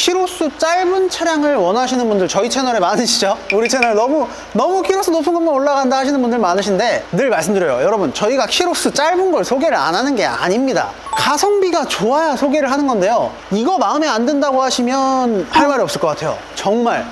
키로수 짧은 차량을 원하시는 분들 저희 채널에 많으시죠? 우리 채널 너무 너무 키로수 높은 것만 올라간다 하시는 분들 많으신데 늘 말씀드려요. 여러분 저희가 키로수 짧은 걸 소개를 안 하는 게 아닙니다. 가성비가 좋아야 소개를 하는 건데요. 이거 마음에 안 든다고 하시면 할 말이 없을 것 같아요. 정말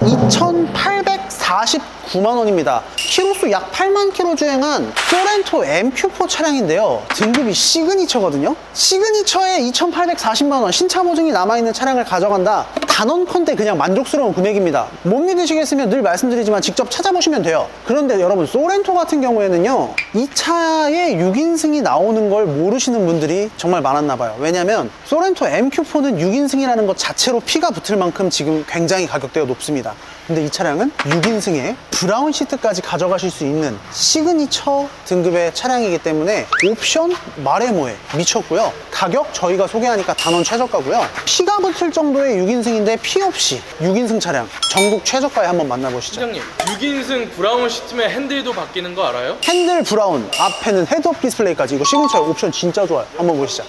2,849만 원입니다. 키로수 약 8만 킬로 주행한 소렌토 MQ4 차량인데요. 등급이 시그니처거든요. 시그니처에 2,840만 원 신차 보증이 남아있는 차량을 가져간다. 단언컨대 그냥 만족스러운 금액입니다. 못 믿으시겠으면 늘 말씀드리지만 직접 찾아보시면 돼요. 그런데 여러분 소렌토 같은 경우에는요. 이 차에 6인승이 나오는 걸 모르시는 분들이 정말 많았나 봐요. 왜냐면 소렌토 MQ4는 6인승이라는 것 자체로 피가 붙을 만큼 지금 굉장히 가격대가 높습니다. 근데 이 차량은 6인승에 브라운 시트까지 가져가실 수 있는 시그니처 등급의 차량이기 때문에 옵션 말해 뭐해 미쳤고요. 가격 저희가 소개하니까 단원 최저가고요. 피가 붙을 정도의 6인승인데 피 없이 6인승 차량 전국 최저가에 한번 만나보시죠. 팀장님 6인승 브라운 시트면 핸들도 바뀌는 거 알아요? 핸들 브라운 앞에는 헤드업 디스플레이까지 이거 시그니처 옵션 진짜 좋아요. 한번 보시죠.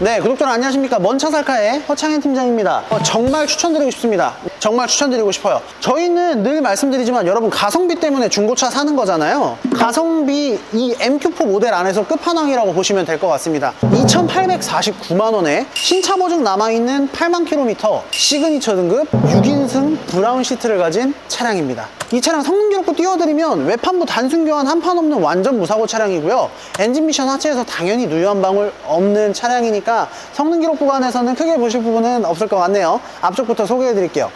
네, 구독자 안녕하십니까. 먼차 살카의 허창현 팀장입니다. 어, 정말 추천드리고 싶습니다. 정말 추천드리고 싶어요. 저희는 늘 말씀드리지만 여러분 가성비 때문에 중고차 사는 거잖아요. 가성비 이 MQ4 모델 안에서 끝판왕이라고 보시면 될 것 같습니다. 2,849만 원에 신차 보증 남아 있는 8만 킬로미터 시그니처 등급 6인승 브라운 시트를 가진 차량입니다. 이 차량 성능 기록부 띄워드리면 외판부 단순 교환 한 판 없는 완전 무사고 차량이고요. 엔진 미션 하체에서 당연히 누유 한 방울 없는 차량이니까 성능 기록 구간에서는 크게 보실 부분은 없을 것 같네요. 앞쪽부터 소개해 드릴게요.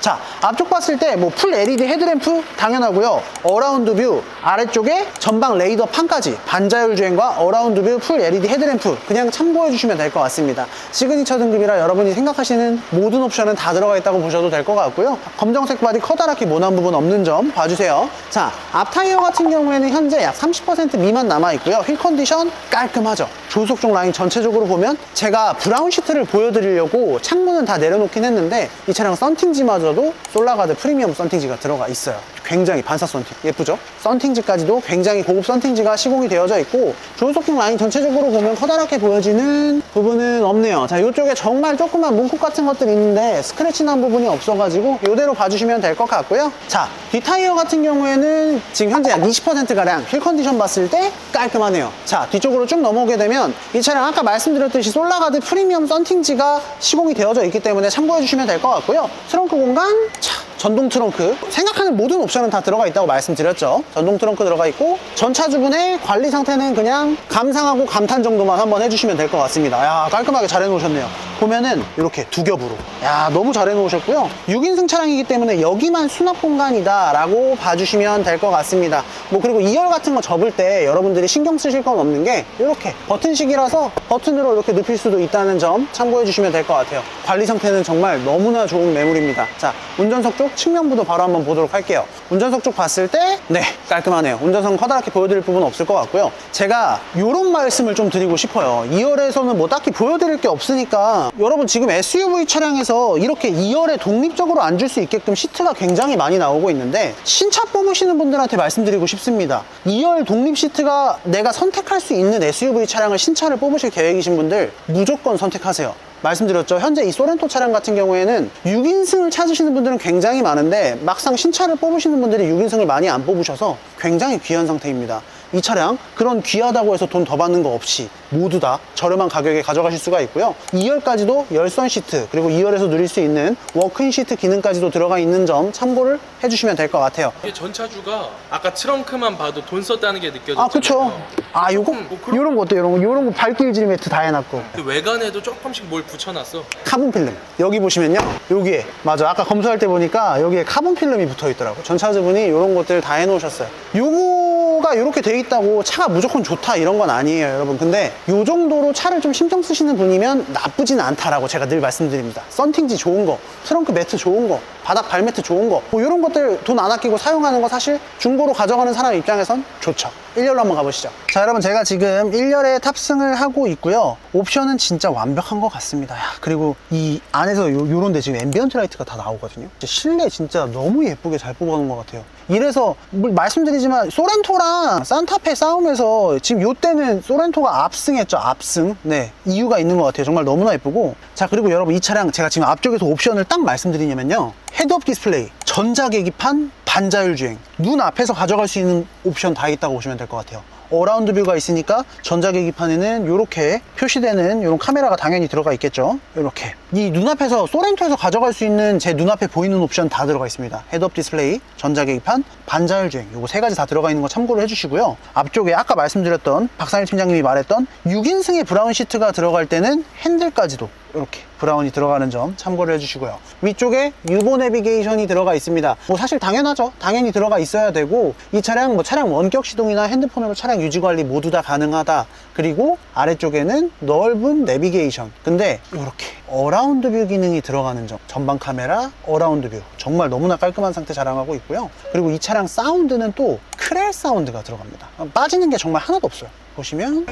자, 앞쪽 봤을 때 뭐 풀 LED 헤드램프 당연하고요. 어라운드 뷰 아래쪽에 전방 레이더 판까지 반자율 주행과 어라운드 뷰 풀 LED 헤드램프 그냥 참고해 주시면 될 것 같습니다. 시그니처 등급이라 여러분이 생각하시는 모든 옵션은 다 들어가 있다고 보셔도 될 것 같고요. 검정색 바디 커다랗게 모난 부분 없는 점 봐주세요. 자, 앞 타이어 같은 경우에는 현재 약 30% 미만 남아 있고요. 휠 컨디션 깔끔하죠. 조속종 라인 전체적으로 보면 제가 브라운 시트를 보여드리려고 창문은 다 내려놓긴 했는데 이 차량 썬팅지마저도 솔라가드 프리미엄 썬팅지가 들어가 있어요. 굉장히 반사 썬팅 예쁘죠? 썬팅지까지도 굉장히 고급 썬팅지가 시공이 되어져 있고 조속종 라인 전체적으로 보면 커다랗게 보여지는 부분은 없네요. 자, 이쪽에 정말 조그만 문콕 같은 것들이 있는데 스크래치 난 부분이 없어가지고 이대로 봐주시면 될 것 같고요. 자, 뒷타이어 같은 경우에는 지금 현재 약 20%가량 휠 컨디션 봤을 때 깔끔하네요. 자, 뒤쪽으로 쭉 넘어오게 되면 이 차량 아까 말씀드렸듯이 솔라가드 프리미엄 썬팅지가 시공이 되어져 있기 때문에 참고해 주시면 될 것 같고요. 트렁크 공간, 자, 전동 트렁크. 생각하는 모든 옵션은 다 들어가 있다고 말씀드렸죠. 전동 트렁크 들어가 있고 전차 주분의 관리 상태는 그냥 감상하고 감탄 정도만 한번 해주시면 될 것 같습니다. 야 깔끔하게 잘 해놓으셨네요 보면은 이렇게 두 겹으로. 야 너무 잘 해놓으셨고요. 6인승 차량이기 때문에 여기만 수납 공간이다 라고 봐주시면 될 것 같습니다. 뭐 그리고 2열 같은 거 접을 때 여러분들이 신경 쓰실 건 없는 게 이렇게 버튼식이라서 버튼으로 이렇게 눕힐 수도 있다는 점 참고해 주시면 될 것 같아요. 관리 상태는 정말 너무나 좋은 매물입니다. 자 운전석 쪽 측면부도 바로 한번 보도록 할게요. 운전석 쪽 봤을 때 네 깔끔하네요. 운전석 커다랗게 보여드릴 부분은 없을 것 같고요. 제가 이런 말씀을 좀 드리고 싶어요. 2열에서는 뭐 딱히 보여드릴 게 없으니까 여러분 지금 SUV 차량에서 이렇게 2열에 독립적으로 앉을 수 있게끔 시트가 굉장히 많이 나오고 있는데 신차 뽑으시는 분들한테 말씀드리고 싶습니다 2열 독립 시트가 내가 선택할 수 있는 SUV 차량을 신차를 뽑으실 계획이신 분들 무조건 선택하세요 말씀드렸죠. 현재 이 소렌토 차량 같은 경우에는 6인승을 찾으시는 분들은 굉장히 많은데 막상 신차를 뽑으시는 분들이 6인승을 많이 안 뽑으셔서 굉장히 귀한 상태입니다. 이 차량 그런 귀하다고 해서 돈 더 받는 거 없이 모두 다 저렴한 가격에 가져가실 수가 있고요. 2열까지도 열선 시트 그리고 2열에서 누릴 수 있는 워크인 시트 기능까지도 들어가 있는 점 참고를 해주시면 될 것 같아요. 이게 전차주가 아까 트렁크만 봐도 돈 썼다는 게 느껴졌잖아요. 아 그쵸. 아 요거? 음, 뭐 그런- 요런 거 어때요? 요런 거? 요런 거 발길질 매트 다 해놨고. 그 외관에도 조금씩 뭘 붙여놨어. 카본 필름. 여기 보시면요. 여기에 맞아. 아까 검수할 때 보니까 여기에 카본 필름이 붙어 있더라고. 전차주분이 이런 것들 다 해놓으셨어요. 요거 도로가 이렇게 돼 있다고 차가 무조건 좋다 이런 건 아니에요 여러분. 근데 이 정도로 차를 좀 신경 쓰시는 분이면 나쁘진 않다라고 제가 늘 말씀드립니다. 썬팅지 좋은 거 트렁크 매트 좋은 거 바닥 발매트 좋은 거뭐 이런 것들 돈 안 아끼고 사용하는 거 사실 중고로 가져가는 사람 입장에선 좋죠 1열로 한번 가보시죠. 자 여러분 제가 지금 1열에 탑승을 하고 있고요. 옵션은 진짜 완벽한 것 같습니다. 야, 그리고 이 안에서 요, 요런 데 지금 앰비언트 라이트가 다 나오거든요. 실내 진짜 너무 예쁘게 잘 뽑아놓은 것 같아요. 이래서 뭐 말씀드리지만 소렌토랑 산타페 싸움에서 지금 요때는 소렌토가 압승했죠 압승. 네 이유가 있는 것 같아요. 정말 너무나 예쁘고. 자 그리고 여러분 이 차량 제가 지금 앞쪽에서 옵션을 딱 말씀드리냐면요. 헤드업 디스플레이 전자계기판 반자율 주행. 눈 앞에서 가져갈 수 있는 옵션 다 있다고 보시면 될 것 같아요. 어라운드 뷰가 있으니까 전자계기판에는 이렇게 표시되는 이런 카메라가 당연히 들어가 있겠죠? 이렇게 이 눈앞에서 소렌토에서 가져갈 수 있는 제 눈앞에 보이는 옵션 다 들어가 있습니다 헤드업 디스플레이, 전자계기판, 반자율 주행 요거 세 가지 다 들어가 있는 거 참고를 해주시고요 앞쪽에 아까 말씀드렸던 박상일 팀장님이 말했던 6인승의 브라운 시트가 들어갈 때는 핸들까지도 이렇게 브라운이 들어가는 점 참고를 해주시고요. 위쪽에 유보 내비게이션이 들어가 있습니다. 뭐 사실 당연하죠. 당연히 들어가 있어야 되고 이 차량 뭐 차량 원격 시동이나 핸드폰으로 차량 유지 관리 모두 다 가능하다. 그리고 아래쪽에는 넓은 내비게이션. 근데 이렇게 어라운드 뷰 기능이 들어가는 점. 전방 카메라, 어라운드 뷰. 정말 너무나 깔끔한 상태 자랑하고 있고요. 그리고 이 차량 사운드는 또 크렐 사운드가 들어갑니다. 빠지는 게 정말 하나도 없어요. 보시면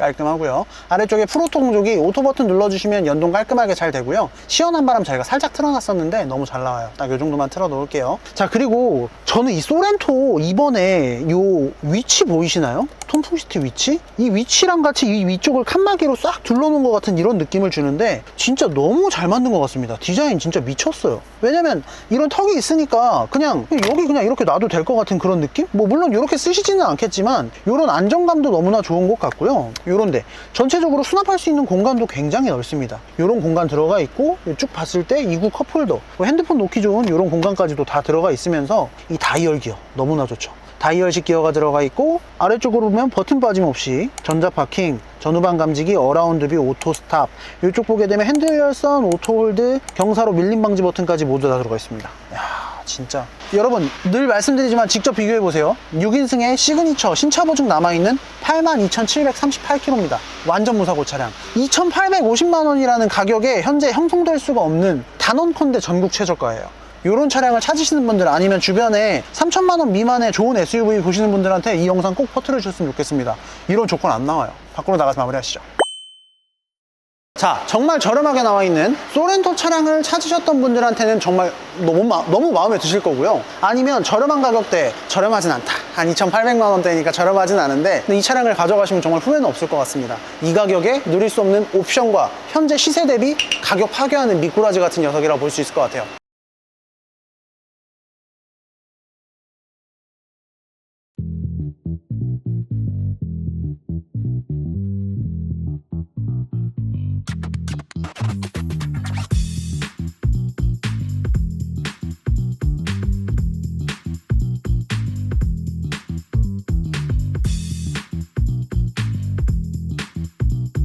깔끔하고요. 아래쪽에 공조기 오토 버튼 눌러주시면 연동 깔끔하게 잘 되고요. 시원한 바람 저희가 살짝 틀어놨었는데 너무 잘 나와요. 딱 이 정도만 틀어 놓을게요. 자 그리고 저는 이 소렌토 이번에 요 위치 보이시나요? 통풍 시트 위치? 이 위치랑 같이 이 위쪽을 칸막이로 싹 둘러놓은 것 같은 이런 느낌을 주는데 진짜 너무 잘 만든 것 같습니다. 디자인 진짜 미쳤어요. 왜냐면 이런 턱이 있으니까 그냥 여기 그냥 이렇게 놔도 될 것 같은 그런 느낌? 뭐 물론 이렇게 쓰시지는 않겠지만 이런 안정감도 너무나 좋은 것 같고요. 요런데 전체적으로 수납할 수 있는 공간도 굉장히 넓습니다. 이런 공간 들어가 있고 쭉 봤을 때 이구 컵홀더, 뭐 핸드폰 놓기 좋은 이런 공간까지도 다 들어가 있으면서 이 다이얼 기어 너무나 좋죠. 다이얼식 기어가 들어가 있고 아래쪽으로 보면 버튼 빠짐없이 전자 파킹, 전후방 감지기, 어라운드 뷰, 오토 스탑 이쪽 보게 되면 핸들 열선, 오토 홀드, 경사로 밀림 방지 버튼까지 모두 다 들어가 있습니다. 야 진짜 여러분 늘 말씀드리지만 직접 비교해 보세요. 6인승의 시그니처 신차 보증 남아있는 82,738km입니다. 완전 무사고 차량. 2,850만 원이라는 가격에 현재 형성될 수가 없는 단원컨대 전국 최저가예요. 이런 차량을 찾으시는 분들 아니면 주변에 3천만 원 미만의 좋은 SUV 보시는 분들한테 이 영상 꼭 퍼뜨려 주셨으면 좋겠습니다. 이런 조건 안 나와요. 밖으로 나가서 마무리하시죠. 자, 정말 저렴하게 나와 있는 소렌토 차량을 찾으셨던 분들한테는 정말 너무, 마, 너무 마음에 드실 거고요. 아니면 저렴한 가격대, 저렴하진 않다. 한 2,800만 원대니까 저렴하진 않은데 이 차량을 가져가시면 정말 후회는 없을 것 같습니다. 이 가격에 누릴 수 없는 옵션과 현재 시세 대비 가격 파괴하는 미꾸라지 같은 녀석이라고 볼수 있을 것 같아요.